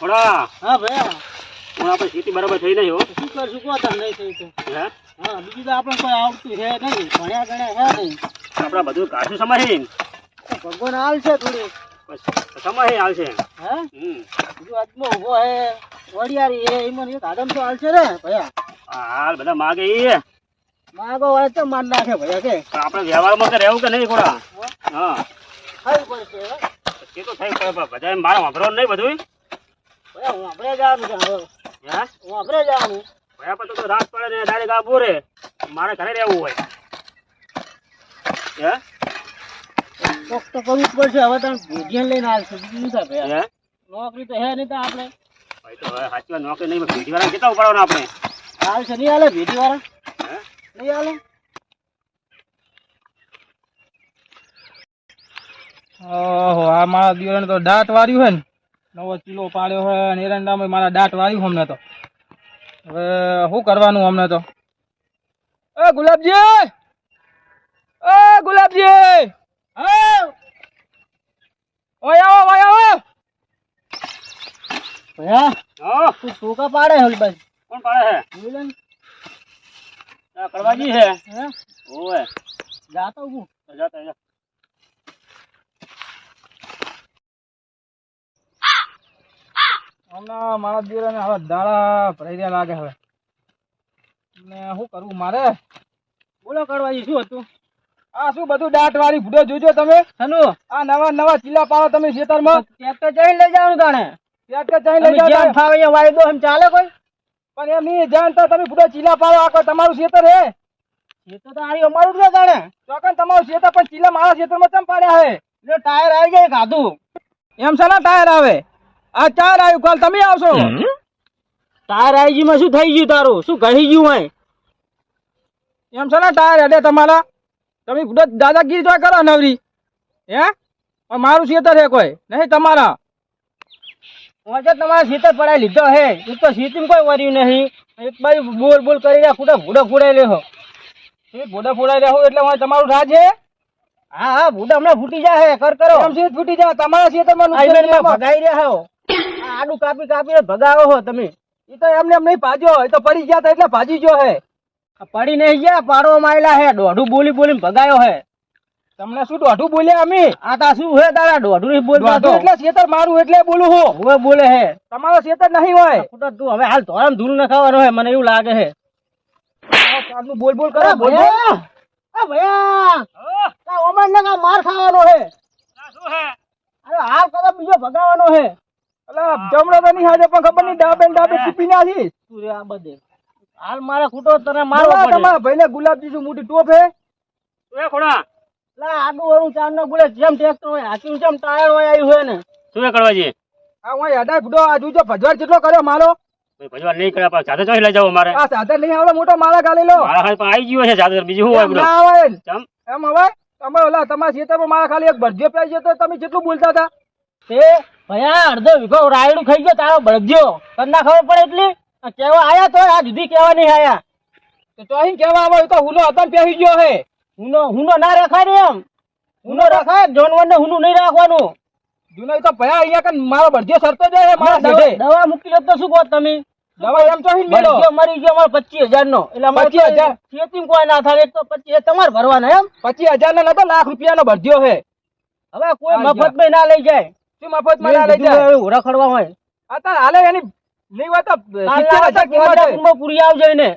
થોડા હા ભાઈ હું આપણે ખેતી બરાબર થઈ નહીં હો. શું કરશું? કહો તમે નહીં થઈ તો? હે? હા બીજું તો આપણે કોઈ આવતું છે નહીં. ભણ્યા ગણ્યા હે નહીં. આપણા બધું કાઢું સમાહી ભગવાન હાલ છે થોડું સમાય હાલ છે હે બીજું આત્મો ઊભો હે. વડિયારી હે. એમાં એક આદમ તો હાલ છે ને ભૈયા. હાલ બધા માગે એ માગો વાળે તો માર નાખે ભૈયા કે? આપણે વ્યવહારમાં તો રહેવું કે નહીં ખોડા? હા. ખાવી પડશે એ તો થઈ પડે બધા મારા નહીં બધું હું આપણે જવાનું છે હે? હું આપણે જવાનું ભયા પછી તો રાત પડે ને ડાયરેક્ટ આ બોરે. મારે ઘરે રહેવું હોય. હે? કોક તો કરવું જ પડશે. હવે તમે ભેગિયાને લઈને આવશે. બીજું શું થાય નોકરી તો હે નહીં તો આપણે. ભાઈ તો હવે સાચી વાત નોકરી નહીં ભેટી વાળા કેટલા ઉપાડવાના આપણે? છે નહીં હાલે ભેટી વાળા હે? નહીં હાલે? ઓહો આ મારા દિવસ તો દાંત વાર્યું હે ને. નવો ચીલો પાડ્યો હોય અને એરંડામાં મારા દાંત વાળ્યું અમને તો. હવે શું કરવાનું અમને તો? એ ગુલાબજી! એ ગુલાબજી! ઓય આવો ઓય આવો! ભૈયા હા. તું ટોકા પાડે હલ બસ કોણ પાડે છે બોલે આ કડવાજી છે હે? ઓવે જાતો હું. તો જા તો જા. હમણાં મારા દિવાને હવે દાડા ભરાઈ રહ્યા લાગે હવે. ને શું કરવું મારે? બોલો કરવાજી શું હતું? આ શું બધું દાંત વાળી ભૂડો જોજો તમે? હનુ. આ નવા નવા ચીલા પાડો તમે ખેતરમાં. ટ્રેક્ટર જઈ લઈ જવાનું તાણે? ટ્રેક્ટર જઈ લઈ જેમ ફાવે વાયદો એમ ચાલે કોઈ? પણ એમ નહીં જાણતા તમે ભૂડો ચીલા પાડો આ કોઈ તમારું ખેતર હે? ખેતર તો આરી અમારું જ જાણે ચોકન તમારું ખેતર પણ ચીલા મારા ખેતરમાં ચમ પાડ્યા હે? એટલે ટાયર આવી જાય ખાધું. એમ છે ને ટાયર આવે. આ ટાયર આવ્યું કાલ તમે આવશો. ટાયર આવી ગયું માં શું થઈ ગયું તારું? શું કહી ગયું હોય એમ છે ને ટાયર હેડે તમારા. તમે ભૂડો દાદાગીરી તો કરો નવરી. હે? પણ મારું ખેતર હે કોઈ? નહીં તમારા. આજે તમારા ખેતર લીધો હે. એક તો ખેતીમાં કોઈ વર્યું નહીં. એક બાજુ બોલ બોલ કરી રહ્યા ખુટા ભૂડો ફોડાઈ રહ્યો. તમે ભૂડો ફોડાઈ રહ્યો એટલે હું તમારું રાજ હે? હા હા ભૂડા હમણાં ફૂટી જાય કર કરો. એમ ફૂટી જાય તમારા ખેતરમાં. ભગાઈ રહ્યા હો. આડું કાપી કાપીને ભગાવો હો તમે. એ તો એમને એમ નહીં ભાજો એ તો પડી ગયા તા એટલે ભાજી ગયો હે. પડી નહીં ગયા પાડો માયલા હે દોઢું બોલી બોલીને ભગાયો હે. તમને શું દોઢું બોલ્યા અમે? આ તા શું હે તારા? દોઢું નહીં બોલતા એટલે શેતર મારું એટલે બોલું હું. હવે બોલે હે. તમારો શેતર નહીં હોય. ખોટા તું હવે હાલ ધોરમ ધૂળ ખાવાનો હે મને એવું લાગે હે. બોલ બોલ કરે બોલ ભયા! ઓમર ને માર ખાવાનો હે. શું હે? અરે હાલ કદમ બીજો ભગાવાનો હે. અલા જમણો તો નહીં હાજે પણ ખબર નહીં ડાબે ડાબે ટીપી નાખી તું રે આ બધે. હાલ મારે ખૂટો તને મારવો મારા પડે. તમારા ભાઈને ગુલાબજી શું મોટી ટોપ હે? શું ખોડા. લા આડું વાળું ચાર નો બોલે જેમ ટ્રેક્ટર હોય હાચું જેમ ટાયર હોય આવ્યું હોય ને. શું હે કડવાજી આ હું યાદા ફૂડો આ જોજો ભજવાડ જેટલો કર્યો મારો. ભાઈ ભજવા નહીં કર્યા પણ જાતે ચોથી લઈ જાવ મારે. આ નહીં આવડે મોટો માળા ગાલી લો. મારા હાથ પણ આવી ગયો છે જાતે બીજું શું હોય ના આવે એમ. હવે? તમે ઓલા તમારા ખેતરમાં મારા ખાલી એક ભરજો પ્રાઈ જતો તમે જેટલું બોલતા હતા. તે ભયા અડધો વીઘો રાયડું ખાઈ ગયો તારો બળગ્યો તને ના ખબર પડે એટલી? કેવા આયા તો આ જુદી કેવા નહીં આયા. તો તો અહીં કેવા આવો તો હુનો હતા પહેરી ગયો હે. હુનો હુનો ના રખાય ને એમ. હુનો રખાય જોનવર ને હુનું નહીં રાખવાનું. જૂનો તો ભયા અહીંયા કન મારો ભરજો સરતો જાય મારા દવા દવા મૂકી લો તો શું કહો તમે? દવા એમ તો અહીં મેલો. મરી ગયો અમારે પચીસ હજાર નો એટલે અમારે 25,000? ખેતીમાં કોઈ ના થાય એક તો પચીસ તમારે ભરવાના એમ. પચીસ હજાર નો નતો લાખ રૂપિયાનો ભરજો હે. હવે કોઈ મફતમાં ના લઈ જાય. શું મફતમાં લઈ જાય? એવું રખડવા હોય. આ તાર હાલે એની નહીં વાત કિંમત પૂરી આવજો ને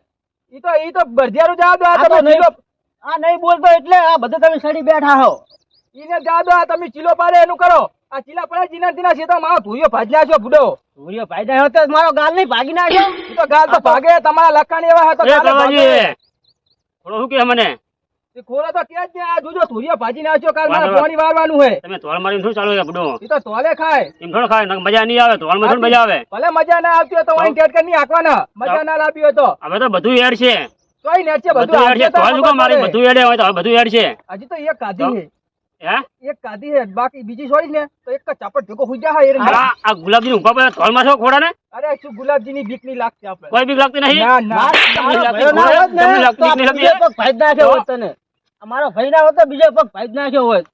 ઈ તો ઈ તો ભરજિયારું જવા દો આ તમે ચીલો. આ નહીં બોલતો એટલે આ બધે તમે સડી બેઠા હો. ઈને જવા દો આ તમે ચીલો પાડે એનું કરો. આ ચીલા પડે જીના જીના છે તો મારો ધોઈયો ભાજ નાખ્યો બુડો સૂર્ય ફાયદા તો મારો ગાલ નહીં ભાગી નાખ્યો તો ગાલ તો ભાગે તમારા લખાણ એવા હે તો એ ભાગે. કડવાજી શું કે મને? ખોરો તો કે જ આ જોજો ધોઈયો ભાજી નાખ્યો કાલ મારે પાણી વારવાનું હે. તમે તોલ મારીને શું ચાલુ તો તોલે ખાય. એમ થોડું ખાય મજા નહીં આવે તોલમાં થોડી મજા આવે? ભલે મજા ના આવતી હોય તો વાઈન ટેટકર નહીં હાંકવાના. મજા ના લાવી હોય તો. હવે તો બધું એડ છે. તોય નેટ છે બધું એડ છે. હાંકે તો શું મારી બધું એડ હોય તો બધું એડ છે. હજી તો એક હે એક કાધી હે બાકી બીજી છોડી ને તો એક જ ચાપટ ભેગો હુઈ જા એ આ ગુલાબજી ઊભા પડે તોલમાં છો ખોડા ને અરે શું ગુલાબજી ની બીકની લાગતી આપણે. કોઈ બીક લાગતી નહીં? ના ના. ભાઈ હોય? હોત તમને લાગતી નહીં લાગતી? પગ ભાજી નાખ્યો હોત તને. આ ભાઈ ના હોત તો બીજો પગ ભાજી નાખ્યો હોત.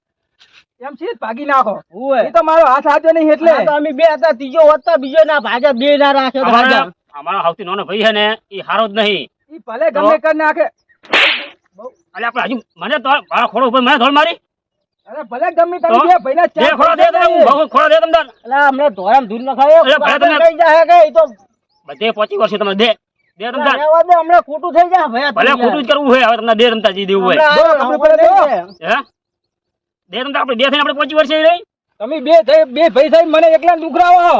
એમ છે ભાગી નાખો. હું એ તો મારો હાથ આજો નહીં એટલે. તો અમે બે હતા ત્રીજો વધતા બીજો ના ભાગે બે ના રાખે અમારા. અમારો સૌથી નાનો ભાઈ છે ને એ હારો જ નહીં. ઈ ભલે ગમે કરી નાખે. એટલે આપણે હજુ મને તો ખોડો ઉપર મને ધોળ મારી. અરે ભલે ગમે તમે તો? ભાઈના બે ચાર દે તમે હું બહુ દે તમને અલા, હમણાં ધોળામ ધૂળ નખાયો. અરે ભાઈ તમે- લઈ જાય કે ઈ તો બધે પચીસ વર્ષે તમે દે દે તમને રહેવા દે, હમણાં ખોટું થઈ જાય ભાઈ ભલે ખોટું જ કરવું હોય હવે તમને દે રમતા જી દેવું હોય આપણે આપણે પેલા લઈ દો. જાય. હે દે રમતા આપણે બે થઈને આપણે પચીસ વર્ષે રહી તમે બે થઈ બે ભાઈ થઈ મને એકલા દુખરાવો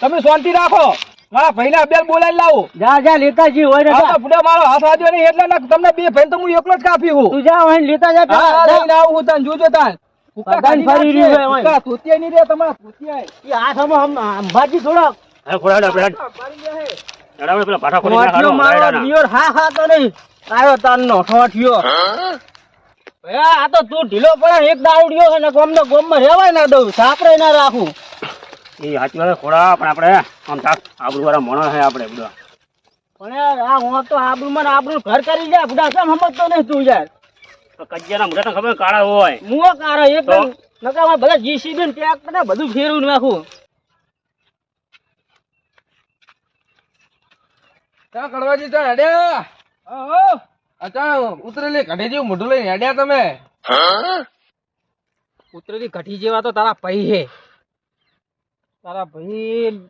તમે શાંતિ રાખો મારા ભાઈને અભ્યાસ બોલાવી લાવો. જા જા લેતાજી હોય ને આ તો બુડા મારો હાથ આજો નહીં એટલે ના તમને બે ભાઈ તો હું એકલો જ કાપી હું તું જા હોય લેતા જા. લઈને આવું હું તને જોજો તાન ભૂકા ફરી રહ્યું હોય, ભૂકા ધોતિયા નહીં રે તમારા ધોતિયા ઈ હાથમાં આમ- આમ ભાજી થોડા. હવે ખોડા આપણે ફરી જાય. હેડાવડે પેલા ભાટા ખોડી ઠોઠિયો મારો નાખવાનો હા હા તો નહીં. આવ્યો તારનો ઠોઠિયો ભઈ, આ તો તું ઢીલો પડે એક દાવડિયો છે ને ગોમમાં રેવાય ના દઉં સાપરે ના રાખું. એ સાચી વાત ખોડા પણ આપણે આમ તાક આબરૂ વાળા મોણા છે આપણે બધા પણ યાર, આ હું તો આબરૂ ને આબરૂ ઘર કરી જાય બધા કેમ સમજતો નહીં તું યાર. કજિયાના મોઢા તો ખબર કાળા હોય. મુઓ કાળો એક નકા ભલે જીસીબી ને ટ્રેક્ટર ને બધું ફેરવું નાખું. ચા કડવાજી ચા હેડ્યા? અચ્છા ઉતરેલી કઢી જેવું મોઢું લઈને હેડ્યા તમે? ઉતરેલી ઘટી જેવા તો તારા પૈસે હે. તારા ભાઈ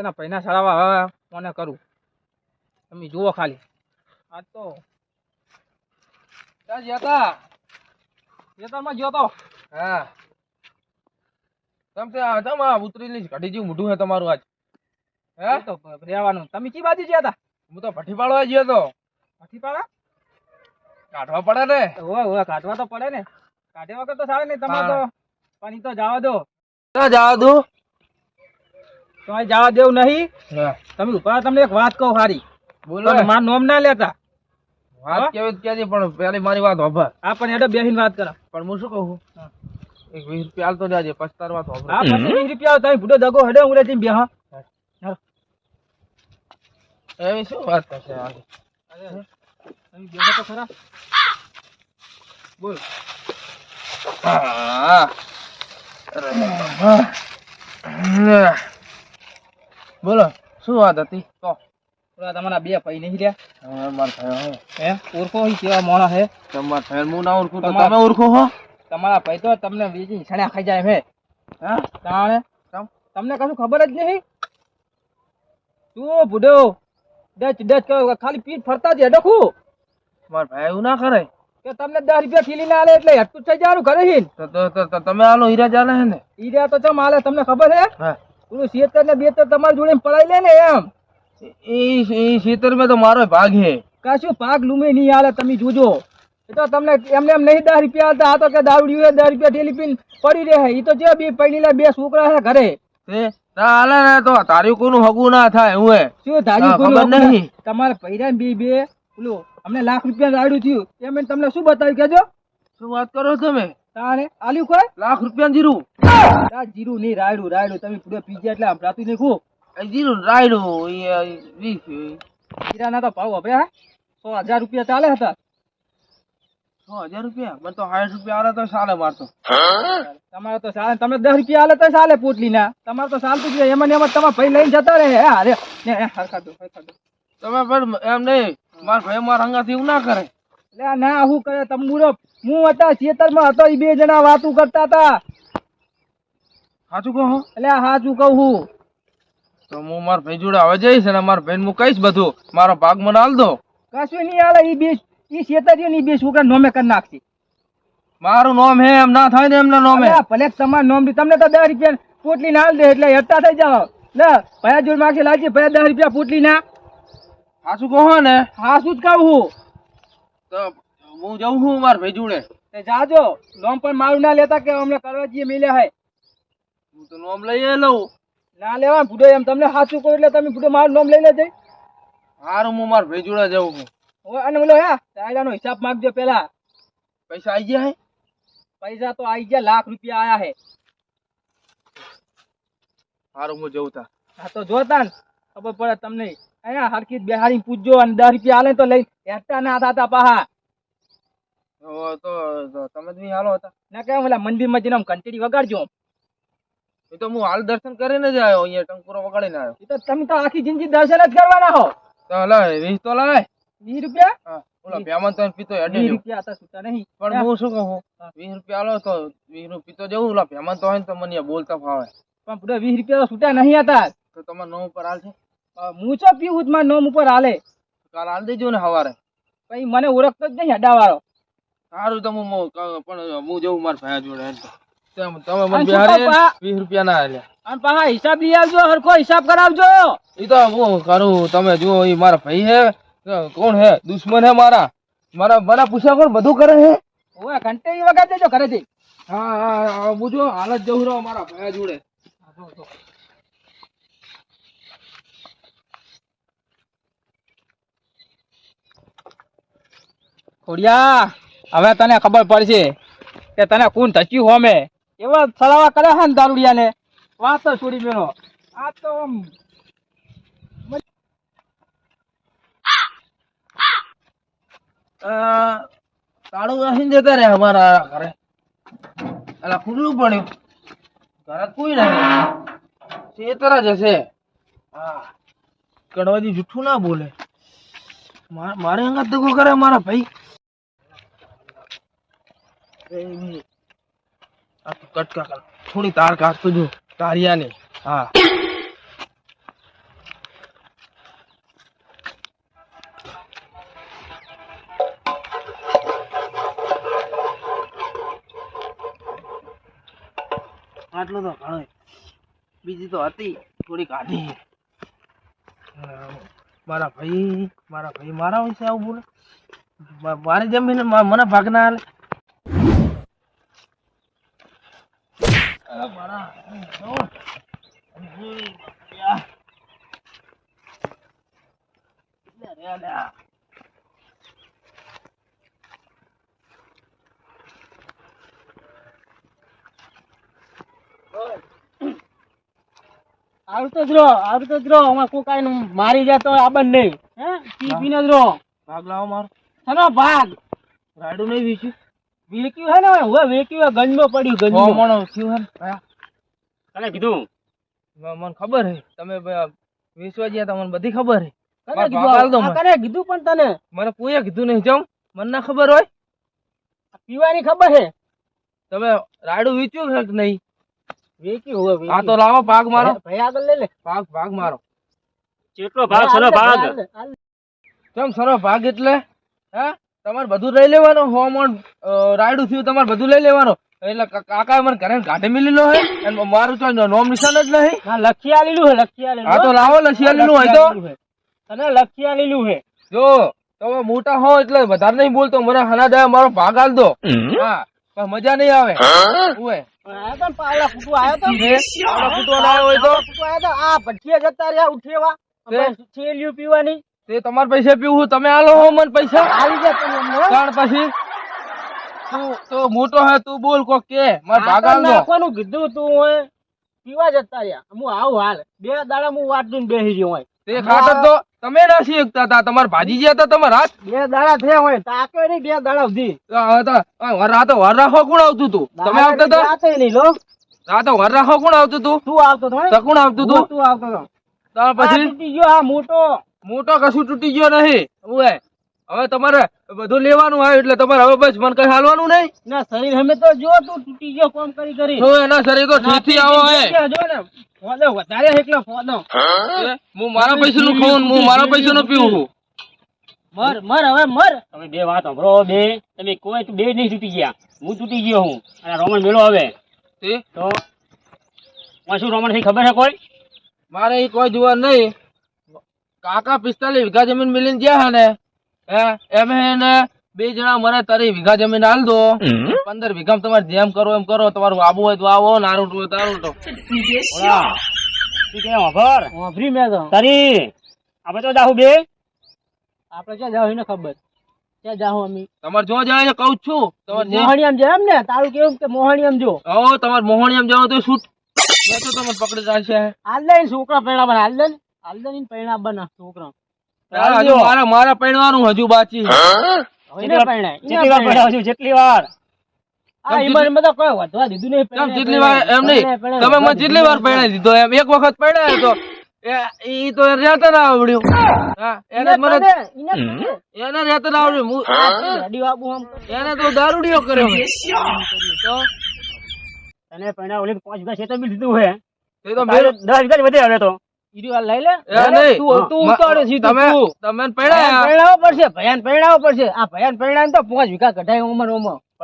એના ભાઈના શાળામાં હવે કોને કરું? તમે જુઓ ખાલી. આ તો જતા હા. તમ આ ચમ આ જેવું મોઢું હે તમારું આજ. હે? તો રહેવાનું. તમે કી બાજુ ગયા હતા હું તો ભઠ્ઠી પાડવા ગયો તો. નથી કાઢવા પડે ને. કાઢવા તો પડે ને. કાઢ્યા વગર તો સારું નહીં. તમારે તો પણ તો જવા દો. ચા જવા દો તમારે જવા દેવું નહીં. હા. તમે ઊભા રહો, તમને એક વાત કહું સારી બોલો. તમે મારું નોમ ના લેતા. વાત કેવી કેજી પણ પેલી મારી વાત હોભર આ પણ હેડો બેહીને વાત કરો. પણ હું શું કહું? એક વીસ રૂપિયા આલતો જાજે પસ્તાર વાત હોભર હા પછી વીસ રૂપિયા તમે ભૂડો દગો હેડો હું રેતી બે હા. એવી શું વાત થશે આ? તમે બેહો તો ખરા. બોલ. હા. અરે. બોલો શું વાત હતી? તો તમારા બે ભાઈ નહીં રહ્યા? માર થયો હે. હે? ઓળખો કેવા મોણા હે? તમાર થયો હું ના ઓળખું તમે ઓળખો હો. તમારા ભાઈ તો તમને બીજી છણ્યા ખાઈ જાય હે. હા? તાણે? તમને કશું ખબર જ નહીં? તું બુડો ડચ ડચ કરો ખાલી પીઠ ફરતા જ ડખું. માર ભાઈ એવું ના કરે. કે તમને દસ રૂપિયા ખીલી ના આલે એટલે હટકું થઈ જવાનું ઘરે તો તમે આલો હીરા ચાલે હે ને? હીરા તો ચમ આલે તમને ખબર હે? હા. પેલું શેતર ને બેતર તમારી જોડે પડાઈ લે ને એમ. એ ઈ ખેતરમાં તો મારો ભાગ હે કાશું ભાગ લૂમે નહીં હાલે તમે જોજો. એ તો તમને એમને એમ નહીં દસ રૂપિયા આલતા આ તો કે હોય દસ રૂપિયા ઠેલી પીને પડી રહે. એ તો જે બે પૈણીલા બે છોકરા છે ઘરે. તે ના ને તો તારી કોનું હગું ના થાય હું એ. શું તારી કોનું નહીં. તમારે પૈડા બે બે. પેલું અમને લાખ રૂપિયા રાડ્યું થયું. એમ તમને શું બતાવ્યું કેજો શું વાત કરો તમે? તારે આલ્યું કોઈ લાખ રૂપિયા જીરું. આ જીરું નહીં રાયડું રાયડું તમે પૂરે પીજે એટલે સંભળાતું નહીં ખૂબ જીરું રાયડું વીસ હીરાના તો ભાવ આપણે હા? સો હજાર રૂપિયા ચાલે હતા. સો હજાર રૂપિયા? મને તો સાઠ રૂપિયા આલે તો ચાલે મારતો તમારે તો ચાલે તમે દસ રૂપિયા આલે તો ચાલે પોટલી ના તમારે તો ચાલતું જ એમાં ને એમાં તમારા ભાઈ લઈને જતા રહે હે? અરે ને હે, હરખા દો હરખા દો. તમે પણ એમ નહીં મારા ભાઈ મારા હંગાથી એવું ના કરે. એટલે ના હું કરે તમે હું હતા ખેતરમાં હતો એ બે જણા વાતું કરતા હતા. સાચું કહો એટલે સાચું કહું હું. તો હું મારા ભાઈ જોડે આવે જઈશ અને મારા ભાઈને હું કહીશ બધું. મારો ભાગ મને દો. કશું નહીં આલે ઈ બે ઈ ખેતરીઓ ની બે છોકરા નોમે કરી નાખશે. મારું નામ હે એમ ના થાય ને એમના નામે. ભલે તમારું નામ તમને તો દસ રૂપિયા પોટલી ના દે એટલે હેઠા થઈ જાવ લે ભયા જોડ માગશે લાગશે ભયા દસ રૂપિયા પોટલી ના. સાચું કહો ને? હા શું જ કહું હું. તો હું જઉં છું મારા ભાઈ જોડે તે જાજો. નોમ પણ મારું ના લેતા કે અમને કરવા જઈએ મિલ્યા હે? હું તો નોમ લઈ લઉં ના લેવા ભૂડો એમ તમને સાચું કહું એટલે તમે ભૂડો મારું નામ લઈ લેજે. હારું હું મારા ભાઈ જોડે જઉં છું. અને બોલો હે ચાયલાનો હિસાબ માંગજો પેલા. પૈસા આવી ગયા હે? પૈસા તો આવી ગયા લાખ રૂપિયા આયા હે. હારું હું જઉં તા. હા તો જોતા ને. ખબર પડે તમને. અહીંયા હરખી બેહાડી પૂછજો અને દસ રૂપિયા આલે તો લઈ હેઠા ના થતા પાહા તો- તો તો તમે જ બી હાલો હતા ના કે ઓલા મંદિરમાં જઈને આમ ઘંટડી વગાડજો એ તો હું હાલ દર્શન કરીને જ આવ્યો અહીંયા ટંકુરો વગાડીને આવ્યો એ તો તમે તો આખી જિંદગી દર્શન જ કરવાના હો તો લાય વીસ તો લાય વીસ રૂપિયા હા ઓલા પ્યામન તો પીતો હેડે વીસ જેવું. રૂપિયા હતા છૂટા નહીં પણ હું શું કહું વીસ રૂપિયા આલો તો વીસ રૂપિયા પીતો જવું ઓલા પ્યામન તો હોય ને તો મને બોલતા ફાવે પણ પૂરા વીસ રૂપિયા તો છૂટા નહીં હતા તો તમારે નવ ઉપર હાલ છે અ, હું ચો પીવું મારા નોમ ઉપર હાલે. કાલ હાલ દેજો ને સવારે પછી મને ઓળખતો જ નહીં અડાવાળો સારું તો હું મો- ક- પણ હું જવું મારા ભાઈ જોડે એમ તમે મને શું વીસ રૂપિયા ના હાલ્યા અને પાછા હિસાબ લઈ આવજો હરખો હિસાબ કરાવજો. એ તો હું કરું તમે જુઓ એ મારા ભાઈ હે કોણ હે? દુશ્મન હે મારા. મારા મારા પૂછ્યા કોણ બધું કરે હે? ઓય ઘંટડી વગાડ દેજો ઘરેથી. હા હા હા હું જો હાલ જવું રહો મારા ભાઈ જોડે. ખોડિયા, હવે તને ખબર પડશે કે તને કોણ ધચ્યું હોમે એવા સલાવા કરે છે ને દારૂડિયા ને વાત છોડી મેળો. આ તો તાળું નાખીને જતા રે અમારા ઘરે. એટલે ખુલ્લું પડ્યું. ઘરે કોઈ નહીં ચેતરા જશે હા. કડવાજી જૂઠું ના બોલે. મારે અંગત દગો કરે મારા ભાઈ. થોડી તાર કાઢતો જો. તારિયાની. હા. આટલું તો ઘણો. બીજી તો હતી. થોડી કાઢી મારા ભાઈ મારા ભાઈ મારા વિશે આવું બોલે. મારી જમીન મને ભાગ ના હાલે અરે મારા આવતો જ રહો આવતો જ રહો. અમાર કોઈ નું મારી જતો આબન નહીં. હે? પી પીને જ રહો. ભાગ લાવો મારો. શેનો ભાગ? રાડું નહીં વીચ્યું. વીક્યું હે ને હવે? વેક્યું ગંજમાં પડ્યું ગંજમાં. મણો થયું હે ને? હા. તને કીધું મને ખબર હે. તમે વેચવા ગયા તમને બધી ખબર હે. કને કીધું હાલ દો મને. કને કીધું પણ તને? મને કોઈએ કીધું નહીં જમ મને ના ખબર હોય. પીવાની ખબર હે? તમે રાયડું વીચ્યું છે કે નહીં? વેક્યું હવે આ તો લાવો ભાગ મારો. ભાઈ આગળ લઈ લે. ભાગ ભાગ મારો. કેટલો ભાગ સરો ભાગ. કેમ સરો ભાગ એટલે? હે? તમારે બધું લઈ લેવાનું હોમ રાયડું થયું તમારે બધું લઈ લેવાનું. એટલે કાકા મને ઘરે કાઢે મિલી લો હે અને મારું તો નોમ નિશાન જ નહીં. હા લખી આલેલું હે લખી આલેલું હા તો લાવો હોય તો. લખી આલેલું હે. તને લખી આલેલું હે. જો તમે મોટા હો એટલે વધારે નહીં બોલતો મને હના દે મારો ભાગ આલ દો. હા પણ મજા નહીં આવે. તો ને પાવડા ફૂટવા આયો તો આવડા ફૂટવાના આવ્યો હોય તો. ફૂટવા તો? આ ભઠ્ઠીએ જતા રહ્યા ઉઠેવા. તે? છેલ્યું પીવાની. તે તમારે પૈસા પીવું તમે આલો હો મને પૈસા. આવી જાય તમે ત્રણ પછી. તું તો મોટો હે તું બોલ કોક કે માર ભાગ નાખવાનું કીધું તું હોય. પીવા જતા રહ્યા. હું આવું હાલ. બે દાડા હું વાત જોઈને બેસી ગયો હોય. તે ખાતર તો તમે ના એકતા હતા? તમાર ભાજી ગયા હતા તમાર હાથ? બે દાડા થયા હોય. તાકે નહીં બે દાડા સુધી. હતા, આ વર રાખો કોણ આવતું તું? તમે આવતા હતા? રાતે નહીં લો. રાતે વર રાખો કોણ આવતું તું? તું આવતો હતો કોણ આવતું તું? તું આવતો તો. પછી? ગયો આ મોટો. મોટો કશું તૂટી ગયો નહીં. ઓય હવે તમારે બધું લેવાનું આવ્યું એટલે તમારે હવે બસ મને કઈ હાલવાનું નહીં. ના શરીર અમે તો જો તું તૂટી ગયો કોમ કરી કરી. તો એના શરીર તો ઠીકથી આવો હે. જો ને. ફોદો વધારે એકલો ફોદો હું મારા પૈસાનું ખાઉં ને હું મારા પૈસાનું પીવું છું. મર મર હવે મર. તમે બે વાત સાંભળો બે. તમે કોઈ બે નહીં તૂટી ગયા. હું તૂટી ગયો હું. અને રોમન મેળો હવે તો? માં શું રોમન થઈ ખબર છે કોઈ? મારે એ કોઈ જોવા નહીં. કાકા પિસ્તાલીસ વીઘા જમીન મિલીને ગયા હે ને હે એમ એને બે જણા મને તારી વીઘા જમીન હાલ દો. પંદર વીઘા તમારે જેમ કરો એમ કરો તમારું આબુ હોય તો આવો નારું હોય તારું તો. મેં તારી આપણે તો જાહુ બે? આપણે ક્યાં જાવ એને ખબર? ક્યાં જાવ અમે? તમારે જો જાય કઉ છું. તમારે મોહણીયામ જાય એમ ને? તારું કેવું કે મોહણીયામ જો? હો તમારે મોહણીયામ જવાનું તો શૂટ મેં તો તમે પકડી રાખશે હાલ દે છોકરા પૈણા બના હાલ દે ને હાલ દે પૈણા બના છોકરા. હજુ મારા મારા પૈણવાનું હજુ બાકી જેટલી વાર તો વધવા દીધું એમ નહીં તમે જેટલી વાર પરણાવી દીધો એમ એક વખત તો તો તો દારૂડિયો કર્યો. પહેલા ઓલી પાંચ વીઘા ખેતર બી દીધું હે તો દસ વીઘા વધે હવે તો.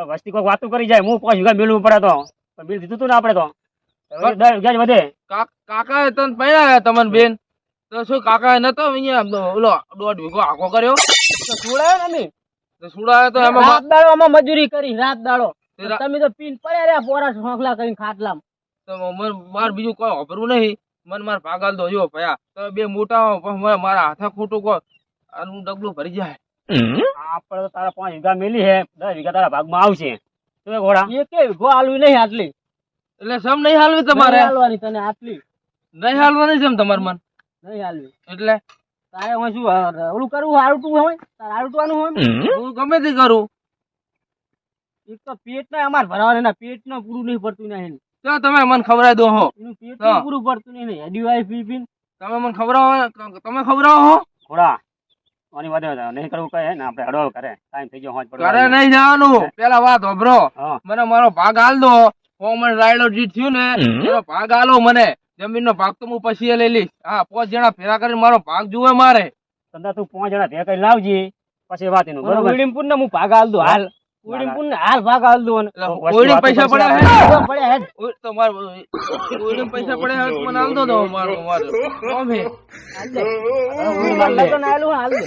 વસ્તી કોઈ વાતો કરી જાય હું પાંચ વીઘા મેળવું પડે તો. બિલ દીધું તું ને આપણે તો. હવે દસ વીઘા વધે. કા- તને પરણાયા તમને બેન? તો શું કાકાએ નતો અહીંયા ઓલો દોઢ વીઘો આખો કર્યો? સુડાયો છોડાયો ને સુડાયો તો એમાં રાત દાડો આમાં મજૂરી કરી રાત દાડો. તમે તો પીન પડ્યા રહ્યા પોરા સોંખલા કરીને ખાટલામાં. તો મારે બીજું કોઈ વાપરવું નહીં. મન માર પાગલ દો જો ભયા. તો બે મોટા મારા- હાથે ખોટું કો આનું ડગલું ભરી જાય. આપડે તો તારા પાંચ વીઘા મેલી હે દસ વીઘા તારા ભાગમાં આવશે. તમે ઘોડા? એ કે વીઘો હાલવી નહીં આટલી. એટલે સમ નહીં હાલવી તમારે? હાલવાની તને આટલી. નહીં હાલવાની એમ તમારે મન? નહીં હાલવી. એટલે? તારે હું શું ઓલું કરવું હાલતું હોય? તારે આડુંવાનું હોય હું ગમે તે કરું. એક તો પેટ ના અમાર ભરાવા પેટનું પૂરું નહીં પડતું નહીં તો તમે મને ખવડાવી દો હો. પેટ પૂરું પડતું નહીં હડીવાય પી તમે મને ખવડાવો તમે ખવડાવો હો. ઘોડા કોની વાત નહીં કરવું કહે ને? આપણે હડવા કરે. ટાઈમ થઈ ગયો ઘરે નહીં જવાનું. પેલા વાત હોભરો. મને મારો ભાગ હાલ દો. હો મને રાયડો જીત થયું ને મારો ભાગ હાલો મને. જમીન નો ભાગ તો હું પછી લઈ લઈશ. હા પાંચ જણા ફેરા કરીને મારો ભાગ જુએ મારે. તંદા તું પાંચ જણા ભેગા કરી લાવજે. પછી વાત એનું બરોબર. ને હું ભાગ હાલ દો હાલ. ઉડીમપુર ને. હાલ ભાગ હાલ દો વાતો પૈસા પડ્યા હે? પડ્યા હેડ. ઓય, તો મારે કોઈને પૈસા પડ્યા હે તો મને હાલ દો તો મારો મારો. દે. ઉડીમાં લગન આલું હાલ દે.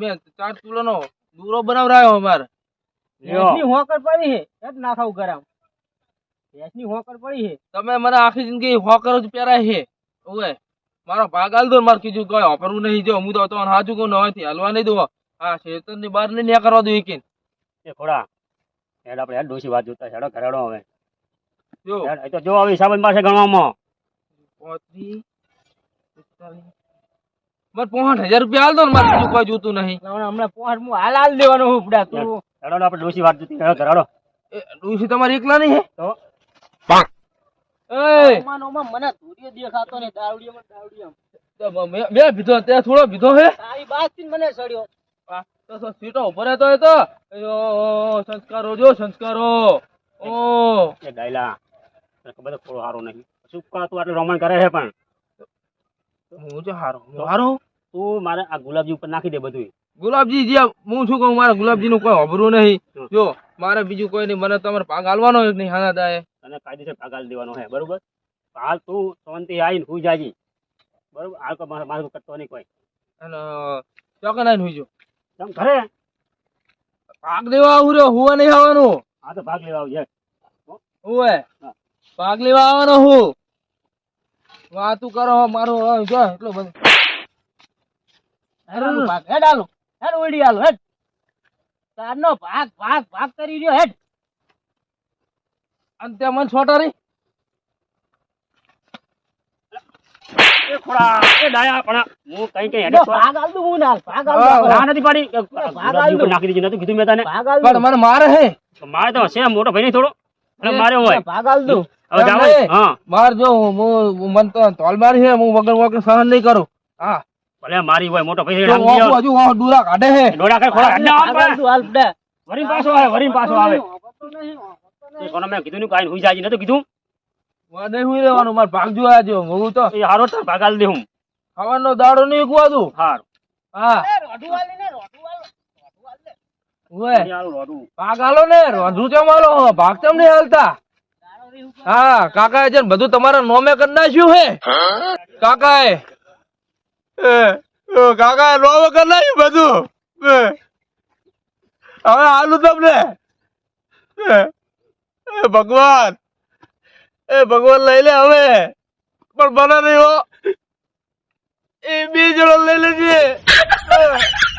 મેં ચાર કિલોનો દૂરો બનાવરાયો અમારે. એની હોકર પડી હે. હેડ ના ખાવું ગરમ એની હોકર પડી હે. તમે મને આખી જિંદગી હોકર જ પહેરાય હે. ઓવે. મારો ભાગ હાલ દો માર કીધું કોઈ હોપરું નહીં જો. હું તો તમને ન હોય નવાથી હાલવા નહીં દઉં. હા શેતનની બહાર નહીં ન્યા કરવા દઉં એક એ ખોડા હેડ આપણે હેડ ડોસી વાત જોતા હેડો ઘરેડો હવે. જો. હેડ, એ તો જો આવી સાબન પાસે ગણવામાં. પિસ્તાલીસ. મારે હજાર રૂપિયા હાલ દો ને મારે બીજું કોઈ જોતું નહીં. હમણાં પોહાટ હું હાલ હાલ દેવાનો હું ઉપડા તું. હેડો ને આપણે ડોશી વાત જોતી હેડો ઘરેડો. એ તમારી એકલા નહીં હે? તો? એ. ઓમાં મને ધૂળિયો દેખાતો ને દાવડીયામાં. મેં મેં પીધો ત્યાં થોડો પીધો હે? તારી બાત મને સડ્યો. સીટો ઉપર હતો એ તો. સંસ્કારો જો સંસ્કારો. ઓ. એ ગાયલા ખબર થોડો હારો નહીં. શું કા તું આટલું રોમણ કરે છે પણ? હું જો હારો હું હારો? તું મારે આ ગુલાબજી ઉપર નાખી દે બધું ગુલાબજી જે હું શું કહું મારે ગુલાબજી નું કોઈ અભરું નહીં. જો મારે બીજું કોઈ નહીં મને તમારે ભાગ હાલવાનો જ નહીં હાના દાય તને કાયદેસર ભાગાલ દેવાનો છે બરોબર? હાલ તું શાંતિ આવીને હું જાજી. બરોબર? હાલ તો મારે મારું કરતો નહીં કોઈ. અને ચોકન આવીને હુઈજો તમ ઘરે? ભાગ લેવા આવું રહ્યો હુવા નહીં આવવાનું. હા તો ભાગ લેવા આવજે હુએ ભાગ લેવા આવવાનો હું. વાતું કરો મારો જો એટલો બધો. હેડ ભાગ હેડ આલું હેડ ઉડી આલું હેડ. તારનો ભાગ ભાગ ભાગ કરી રહ્યો હેડ. અને તે મને છોટા રહી એ ખોડા એ ડાયા પણ હું કઈ કઈ હેડે ભાગ આલ દઉં હું ભાગ આલ ના નથી પાડી? ભાગ ગુલાબજી ઉપર નાખી દીધી નતું કીધું મેં તને. પણ મને મારે હે. મારે તો છે મોટો ભાઈ નહીં થોડો. અને મારે હોય. ભાગ આલ દઉં હવે જાવ હા. માર જો હું મન તો તોલ મારી છે હું વગર વગર સહન નહીં કરું. હા. ભલે મારી હોય મોટો ભાઈ હજુ કાઢે હે. ખોડા વરીન પાછો આવે વરીન પાછો આવે. કોને મેં કીધું કઈ હુઈ જાજી નતું કીધું. મારે નહીં હુઈ માર ભાગ જોવા જો હું તો. એ હારો દે હું. દાડો નહીં કુવાતું હાર. હા. રોઢું આલી ને રોઢું આલ રોઢું આલ દે. ભાગ હાલો ને રોંધું ચમ હાલો ભાગ ચમ નહીં હાલતા હું હા કાકા છે ને બધું તમારા નોમે કરી નાખ્યું હે. કાકા એ, એ, કાકાએ નોમે કરી નાખ્યું બધું. હવે હાલું તમને. એ, એ ભગવાન. એ ભગવાન લઈ લે હવે. પણ મને નહીં હો. એ બે જણો લઈ લેજે.